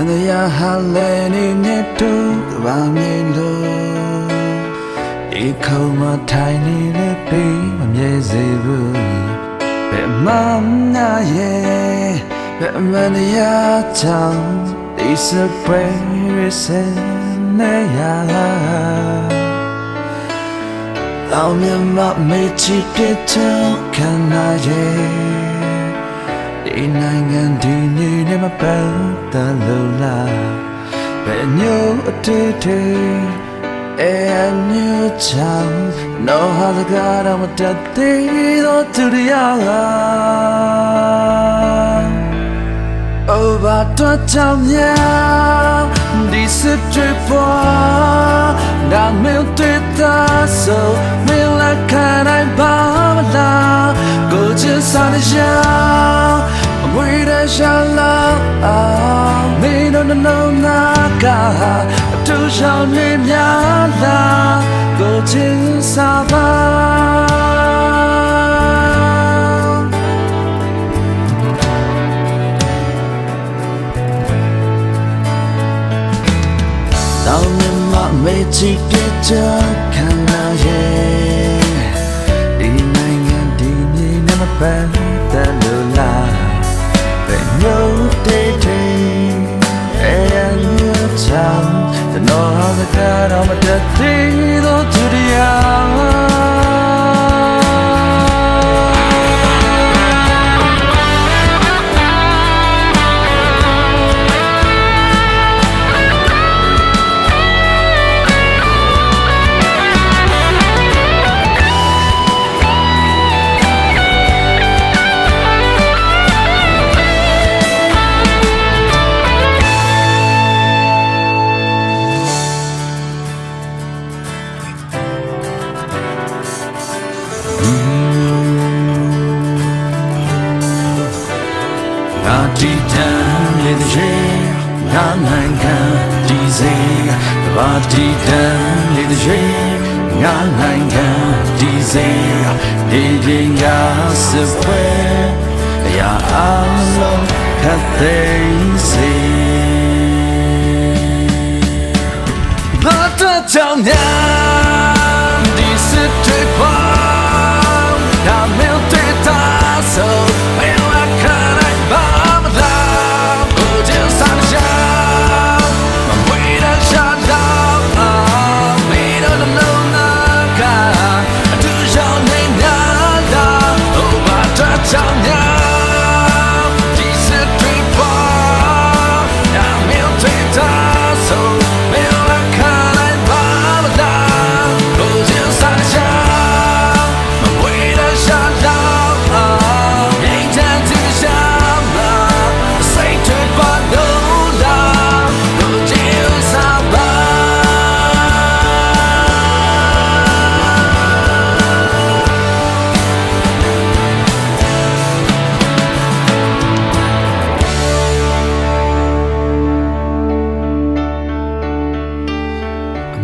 န်တရားဟာလည်းနေနဲ့တူကဘာမြင်လို့ဒီခေါမထိုင်နေတဲ့ပြီးမမြဲစေဘူးဘယ်မှနာရဲ့ဘယ်မှနရာချောင်းဒီစပယ်ရစနေရအောင်မြတ်မေချစ်ပြတ်ချခံရရဲ့ ငံဒီနေနဲ့မပန်းတလို့လားဘယ်မျိုးအတေးတေးအဲအမျိုးချောင်းနောဟာစကားတော့မတတ်သေးတော့သူရရ over to town yeah this is trip for da me te ta so me la can i ba la go just on the show tu shall me mya la go just sa ba တောင်းမြမမေချီပြချခံနာရဲ့ဒီနိုင်ငံဒီမြေနဲ့မပန်းတ ငါတီတန်ရတဲ့ရေငါနိုင်ငံဒီစေကဘာတီတန်ရတဲ့ရေငါနိုင်ငံဒီစေဒီဒီငါစပွဲအရာအလုံးခတ်သိမ်းစေဘာတော့ကြောင့်ညာဒီစစ်တွေပါဒါမျိုးတေးတာဆို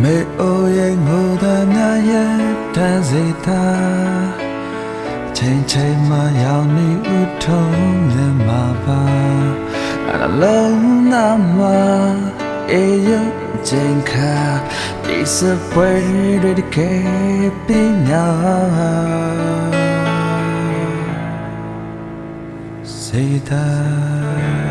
မေအိုရဲ့ငိုတဲ့ညရဲ့တန်စီတာချိန်ချိန်မှရောက်နေဥထုံးနေမှာပါအလုံးနာမှာအေးရချိန်ခါဒီစပွဲတွေတကယ်ပညာစေတာ